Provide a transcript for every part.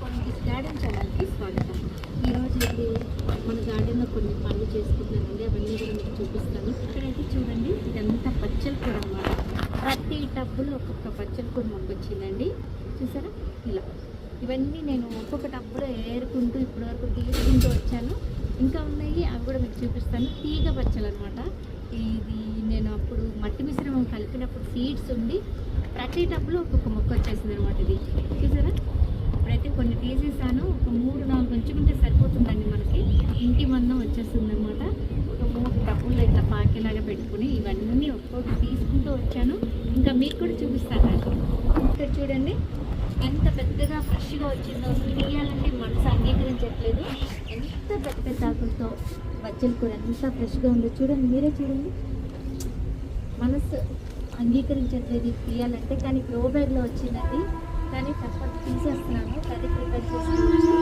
కొన్ని గార్డెన్ ఛానల్కి స్వాగతం ఈరోజు అయితే మన గార్డెన్లో కొన్ని పనులు చేసుకుంటున్నానండి అవన్నీ కూడా మీకు చూపిస్తాను. ఇక్కడైతే చూడండి ఇదంతా పచ్చల కూర అనమాట ప్రతి టబ్బులో ఒక్కొక్క పచ్చల కూర మొక్క వచ్చిందండి. చూసారా? ఇలా. ఇవన్నీ నేను ఒక్కొక్క టబ్బులో ఏరుకుంటూ ఇప్పటివరకు తీసుకుంటూ వచ్చాను. ఇంకా ఉన్నాయి అవి కూడా మీకు చూపిస్తాను. తీగ పచ్చలు అనమాట ఇది నేను అప్పుడు మట్టి మిశ్రమం కలిపినప్పుడు సీడ్స్ ఉండి ప్రతి టబ్లో ఒక్కొక్క మొక్క వచ్చేసింది అనమాట ఇది. చూసారా? ఇప్పుడైతే కొన్ని తీసేసాను. ఒక మూడు నాలుగు ఉంచుకుంటే సరిపోతుందండి మనకి. ఇంటి మందం వచ్చేస్తుంది అనమాట ఒక మూడు టబ్బుల్లో ఇట్లా పాకేలాగా పెట్టుకుని ఇవన్నీ ఒక్కొక్కటి తీసుకుంటూ వచ్చాను. ఇంకా మీకు కూడా చూపిస్తాను ఇక్కడ చూడండి. ఎంత పెద్దగా ఫ్రెష్గా వచ్చిందో. అసలు తీయాలంటే మనసు అంగీకరించట్లేదు. ఎంత పెద్ద పెద్ద ఆకులతో బచ్చలు కూడా ఎంత ఫ్రెష్గా ఉందో చూడండి. మీరే చూడండి. మనసు అంగీకరించట్లేదు తీయాలంటే కానీ గ్రో బ్యాగ్లో వచ్చిందండి. కానీ ఫస్ట్ తీసేస్తున్నాను. కర్రీ ప్రిపేర్ చేస్తున్నాను.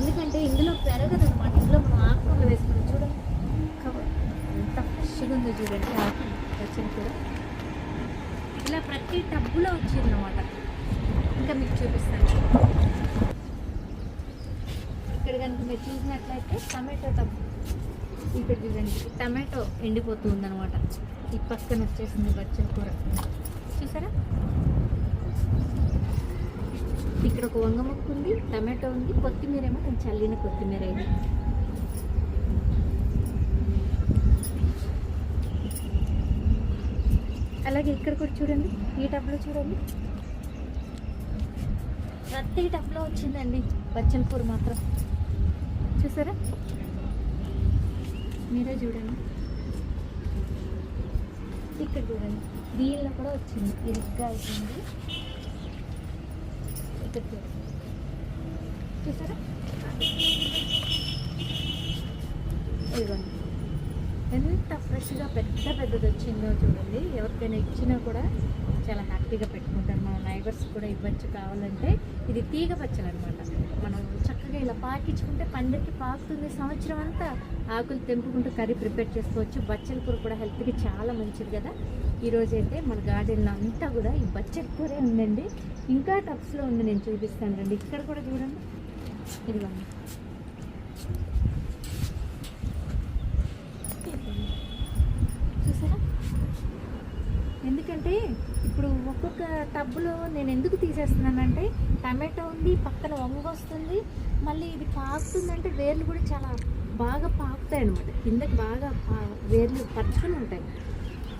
ఎందుకంటే ఇందులో పెరగదు అనమాట ఇందులో మనం ఆకుకూరలు వేసుకుని చూడండి ఎంత ఫ్రెష్గా ఉందో చూడండి. ఆకు వచ్చింది కూడా ఇలా ప్రతి టబ్బులో వచ్చింది అనమాట ఇంకా మీకు చూపిస్తాను. ఇక్కడ కనుక మీరు చూసినట్లయితే టమాటో టబ్బు ఇక్కడ చూడండి. టమాటో ఎండిపోతుంది అనమాట ఈ పక్కన వచ్చేసింది బచ్చల కూర చూసారా ఇక్కడ ఒక వంగ మొక్క ఉంది టమాటో ఉంది కొత్తిమీర ఏమో కొంచెం చల్లిన కొత్తిమీర ఇది. అలాగే ఇక్కడ కూడా చూడండి ఈ టబ్లో చూడండి. ప్రతి టబ్లో వచ్చిందండి బచ్చల కూర మాత్రం. చూసారా? మీరే చూడండి. ఇక్కడ చూడండి దీనిలో కూడా వచ్చింది ఇరుగ్గా అవుతుంది చూసారా ఇదిగోండి ఎంత ఫ్రెష్గా పెద్ద పెద్దది వచ్చిందో చూడండి. ఎవరికైనా ఇచ్చినా కూడా చాలా హ్యాపీగా పెట్టుకుంటారు. మన నైబర్స్ కూడా ఇవ్వచ్చు కావాలంటే ఇది తీగ పచ్చలు అనమాట మనం చక్కగా ఇలా పాకించుకుంటే పందిరికి పాకుతుంది. సంవత్సరం అంతా ఆకులు తెంపుకుంటూ కర్రీ ప్రిపేర్ చేసుకోవచ్చు. బచ్చల కూర కూడా హెల్త్కి చాలా మంచిది కదా. ఈరోజు అయితే మన గార్డెన్లో అంతా కూడా ఈ బచ్చల కూరే ఉందండి. ఇంకా టప్స్లో ఉంది నేను చూపిస్తాను రండి. ఇక్కడ కూడా చూడండి. ఇదిగోండి. చూసారా? ఎందుకంటే ఇప్పుడు ఒక్కొక్క టబ్బులో నేను ఎందుకు తీసేస్తున్నానంటే టమాటో ఉంది పక్కన వంగ వస్తుంది మళ్ళీ ఇది పాకుతుందంటే వేర్లు కూడా చాలా బాగా పాకుతాయి అనమాట కిందకి బాగా పా- వేర్లు పరుచుకొని ఉంటాయి.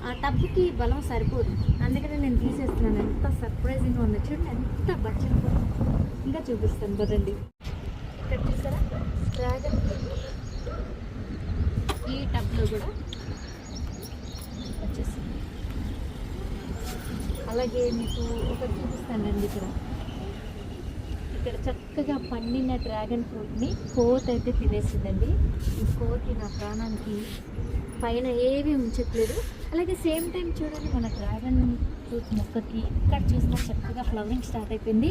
ఆ టబ్బుకి బలం సరిపోదు. అందుకనే నేను తీసేస్తున్నాను. ఎంత సర్ప్రైజింగ్గా ఉంది చూడండి ఎంత బచ్చలు కూడా ఇంకా చూపిస్తాను. కదండి ఇక్కడ చూసారా? డ్రాగన్ ఈ టబ్లో కూడా వచ్చేసింది అలాగే మీకు ఒకటి చూపిస్తానండి ఇక్కడ. ఇక్కడ చక్కగా పండిన డ్రాగన్ ఫ్రూట్ని కోత అయితే తినేసిందండి. ఈ కోతి నా ప్రాణానికి పైన ఏవి ఉంచట్లేదు. అలాగే సేమ్ టైం చూడండి మన డ్రాగన్ ఫ్రూట్ మొక్కకి ఇక్కడ చూసినా చక్కగా ఫ్లవరింగ్ స్టార్ట్ అయిపోయింది.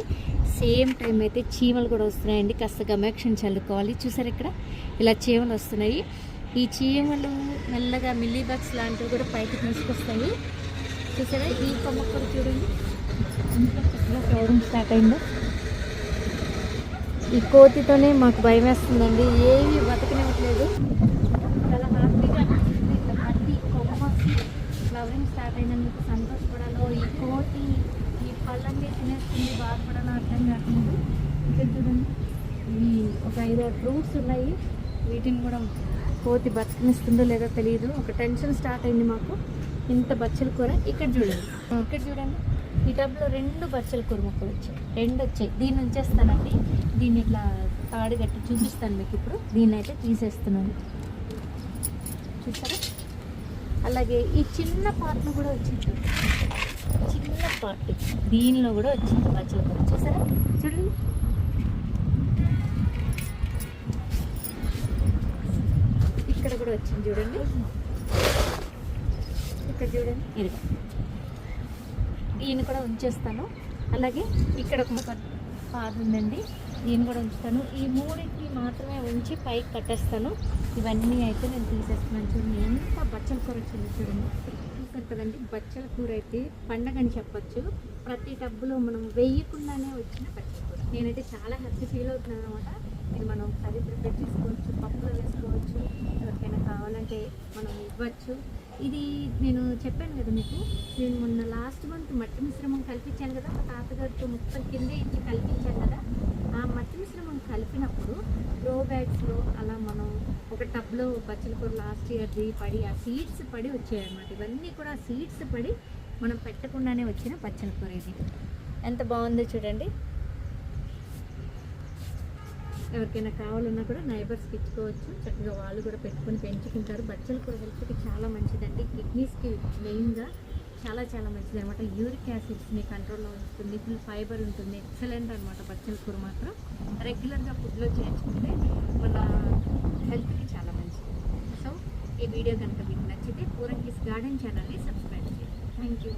సేమ్ టైం అయితే చీమలు కూడా వస్తున్నాయండి. కాస్త గమేక్షణ చల్లుకోవాలి. చూసారు ఇక్కడ? ఇలా చీమలు వస్తున్నాయి. ఈ చీమలు మెల్లగా మిల్లీ బాక్స్ లాంటివి కూడా పైకి తీసుకొస్తాయి. చూసారా ఈ కొమ్మ కూడా చూడండి. ఎంత ఫ్లవరింగ్ స్టార్ట్ అయిందో? ఈ కోతితోనే మాకు భయం వేస్తుందండి. ఏవి బతకనివ్వట్లేదు. చాలా హ్యాపీగా అనిపిస్తుంది. ఇట్లా ప్రతి కొమ్మకి ఫ్లవరింగ్ స్టార్ట్ అయినందుకు సంతోషపడాలో? ఈ కోతి ఈ పళ్ళన్నీ తినేస్తుంది. బాధపడాలో అర్థం కాకుండా ఇక్కడ చూడండి. ఈ ఒక ఐదారు ఫ్రూట్స్ ఉన్నాయి. వీటిని కూడా కోతి బతకనిస్తుందో లేదో తెలియదు ఒక టెన్షన్ స్టార్ట్ అయింది మాకు. ఇంత బచ్చల కూర ఇక్కడ చూడండి. ఇక్కడ చూడండి. ఈ టబ్లో రెండు బచ్చల కూర మొక్కలు వచ్చాయి. రెండు వచ్చాయి. దీన్ని ఉంచేస్తానండి. దీన్ని ఇట్లా తాడుగట్టి చూపిస్తాను మీకు ఇప్పుడు. దీన్ని అయితే తీసేస్తున్నాను. చూసారా? అలాగే ఈ చిన్న పార్ట్ కూడా వచ్చింది చిన్న పార్ట్ దీనిలో కూడా వచ్చింది బచ్చల కూర. చూసారా? చూడండి. కూడా వచ్చింది చూడండి. ఇక్కడ చూడండి. ఇది ఈయన కూడా ఉంచేస్తాను. అలాగే ఇక్కడ ఒక పాదు ఉందండి. దీన్ని కూడా ఉంచుతాను. ఈ మూడింటిని మాత్రమే ఉంచి పైకి కట్టేస్తాను. ఇవన్నీ అయితే నేను తీసేస్తున్నాను చూడండి. ఎంత బచ్చల కూర వచ్చింది చూడండి. కదండి బచ్చల కూర అయితే పండగ అని చెప్పొచ్చు. ప్రతి టబ్బులో మనం వేయకుండానే వచ్చిన బచ్చల నేనైతే చాలా హ్యాపీ ఫీల్ అవుతున్నాను అనమాట ఇది మనం కర్రీ ప్రిపేర్ చేసుకోవచ్చు పప్పులో వేసుకోవచ్చు ఎవరికైనా కావాలంటే మనం ఇవ్వచ్చు. ఇది నేను చెప్పాను కదా మీకు నేను మొన్న లాస్ట్ మంత్ మట్టి మిశ్రమం కల్పించాను కదా మా తాతగారితో ముప్పై కిందే ఇచ్చి కల్పించాను కదా. ఆ మట్టి మిశ్రమం కలిపినప్పుడు గ్రో బ్యాగ్స్లో అలా మనం ఒక టబ్లో బచ్చల కూర లాస్ట్ ఇయర్ది పడి ఆ సీడ్స్ పడి వచ్చాయన్నమాట. ఇవన్నీ కూడా సీడ్స్ పడి మనం పెట్టకుండానే వచ్చిన బచ్చల కూర ఇది. ఎంత బాగుందో చూడండి. ఎవరికైనా కావాలన్నా కూడా నైబర్స్కి ఇచ్చుకోవచ్చు చక్కగా వాళ్ళు కూడా పెట్టుకొని పెంచుకుంటారు. బచ్చల కూర హెల్త్కి చాలా మంచిదండి. కిడ్నీస్కి మెయిన్గా చాలా చాలా మంచిది అనమాట యూరిక్ యాసిడ్స్ని కంట్రోల్లో ఉంచుతుంది ఫుల్ ఫైబర్ ఉంటుంది. ఎక్సలెంట్ అనమాట బచ్చల కూర మాత్రం. రెగ్యులర్గా ఫుడ్లో చేర్చుకుంటే మన హెల్త్కి చాలా మంచిది. సో ఈ వీడియో కనుక మీకు నచ్చితే పూరంకిస్ గార్డెన్ ఛానల్ని సబ్స్క్రైబ్ చేయండి. Thank you